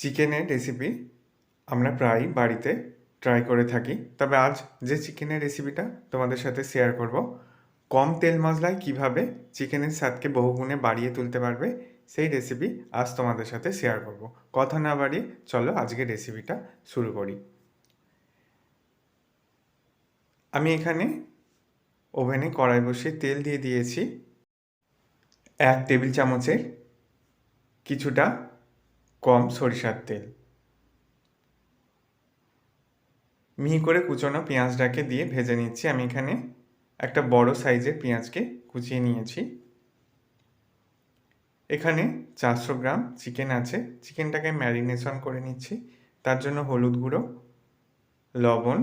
চিকেনের রেসিপি আমরা প্রায়ই বাড়িতে ট্রাই করে থাকি। তবে আজ যে চিকেনের রেসিপিটা তোমাদের সাথে শেয়ার করব, কম তেল মশলায় কীভাবে চিকেনের স্বাদকে বহুগুণে বাড়িয়ে তুলতে পারবে, সেই রেসিপি আজ তোমাদের সাথে শেয়ার করব। কথা না বাড়িয়ে চলো আজকে রেসিপিটা শুরু করি। আমি এখানে ওভেনে কড়াই বসিয়ে তেল দিয়ে দিয়েছি। এক টেবিল চামচের কিছুটা কম সরিষার তেল। মিহি করে কুচনো পেঁয়াজটাকে দিয়ে ভেজে নিচ্ছি। আমি এখানে একটা বড় সাইজের পেঁয়াজকে কুচিয়ে নিয়েছি। এখানে চারশো গ্রাম চিকেন আছে। চিকেনটাকে ম্যারিনেশন করে নিচ্ছি। তার জন্য হলুদ গুঁড়ো, লবণ,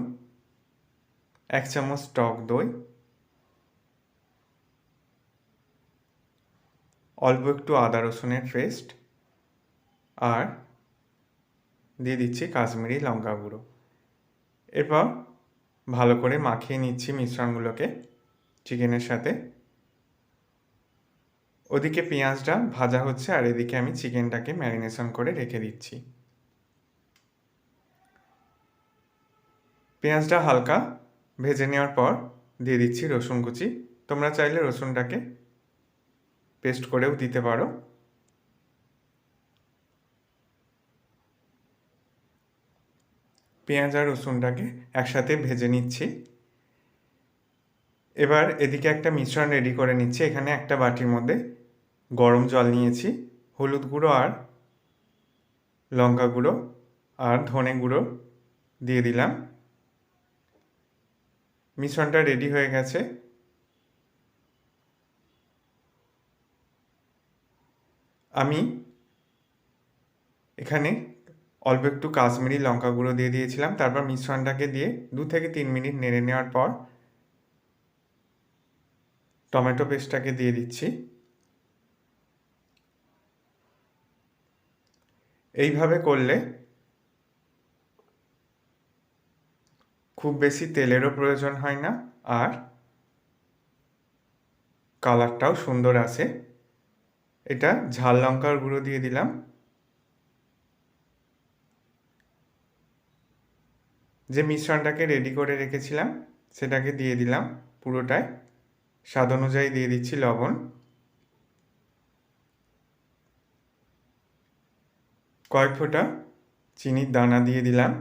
এক চামচ টক দই, অল্প একটু আদা রসুনের পেস্ট আর দিয়ে দিচ্ছি কাশ্মীরি লঙ্কা গুঁড়ো। এরপর ভালো করে মাখিয়ে নিচ্ছি মিশ্রণগুলোকে চিকেনের সাথে। ওদিকে পেঁয়াজটা ভাজা হচ্ছে আর এদিকে আমি চিকেনটাকে ম্যারিনেশন করে রেখে দিচ্ছি। পেঁয়াজটা হালকা ভেজে নেওয়ার পর দিয়ে দিচ্ছি রসুন কুচি। তোমরা চাইলে রসুনটাকে পেস্ট করেও দিতে পারো। পেঁয়াজ আর রসুনটাকে একসাথে ভেজে নিচ্ছি। এবার এদিকে একটা মিশ্রণ রেডি করে নিচ্ছি। এখানে একটা বাটির মধ্যে গরম জল নিয়েছি, হলুদ গুঁড়ো আর লঙ্কা গুঁড়ো আর ধনে গুঁড়ো দিয়ে দিলাম। মিশ্রণটা রেডি হয়ে গেছে। আমি এখানে অল্প একটু কাশ্মীরি লঙ্কা গুঁড়ো দিয়ে দিয়েছিলাম। তারপর মিশ্রণটাকে দিয়ে দু থেকে তিন মিনিট নেড়ে নেওয়ার পর টমেটো পেস্টটাকে দিয়ে দিচ্ছি। এইভাবে করলে খুব বেশি তেলেরও প্রয়োজন হয় না আর কালারটাও সুন্দর আসে। এটা ঝাল লঙ্কার গুঁড়ো দিয়ে দিলাম যে মিশ্রণটাকে রেডি করে রেখেছিলাম, সেটাকে দিয়ে দিলাম পুরোটাই স্বাদ অনুযায়ী দিয়ে দিচ্ছি লবণ। কয়েক ফোঁটা চিনির দানা দিয়ে দিলাম।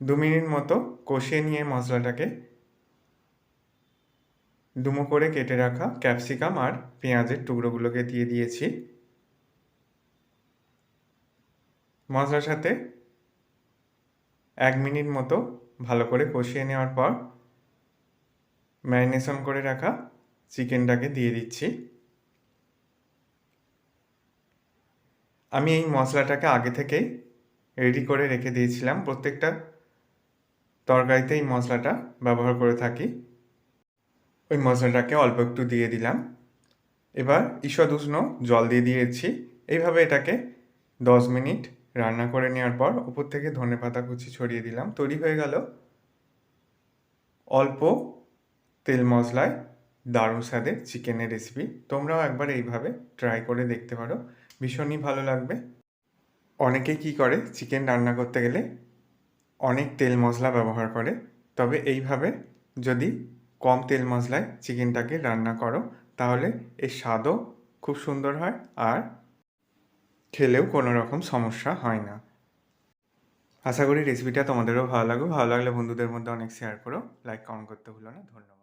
দু মিনিট মতো কষিয়ে নিয়ে মশলাটাকে। দুমো করে কেটে রাখা ক্যাপসিকাম আর পেঁয়াজের টুকরোগুলোকে দিয়ে দিয়েছি। মশলার সাথে এক মিনিট মতো ভালো করে কষিয়ে নেওয়ার পর ম্যারিনেশন করে রাখা চিকেনটাকে দিয়ে দিচ্ছি। আমি এই মশলাটাকে আগে থেকেই রেডি করে রেখে দিয়েছিলাম। প্রত্যেকটা তরকারিতে এই মশলাটা ব্যবহার করে থাকি। ওই মশলাটাকে অল্প একটু দিয়ে দিলাম। এবার ঈষদ উষ্ণ জল দিয়ে দিয়েছি। এইভাবে এটাকে দশ মিনিট রান্না করে নেওয়ার পর উপর থেকে ধনে পাতা কুচি ছড়িয়ে দিলাম। তৈরি হয়ে গেল অল্প তেল মশলায় দারুণ স্বাদের চিকেনের রেসিপি তোমরাও একবার এইভাবে ট্রাই করে দেখতে পারো। ভীষণই ভালো লাগবে। অনেকে কি করে চিকেন রান্না করতে গেলে অনেক তেল মশলা ব্যবহার করে। তবে এইভাবে যদি কম তেল মশলায় চিকেনটাকে রান্না করো, তাহলে এর স্বাদও খুব সুন্দর হয় আর খেলেও কোনো রকম সমস্যা হয় না। আশা করি রেসিপিটা তোমাদেরও ভালো লাগবে ভালো লাগলে বন্ধুদের মধ্যে অনেক শেয়ার করো। লাইক কমেন্ট করতে ভুলো না। ধন্যবাদ।